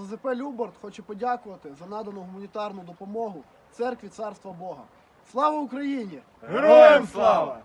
ОЗЗП Люборд хоче подякувати за надану гуманітарну допомогу церкві царства Бога. Слава Україні! Героям слава!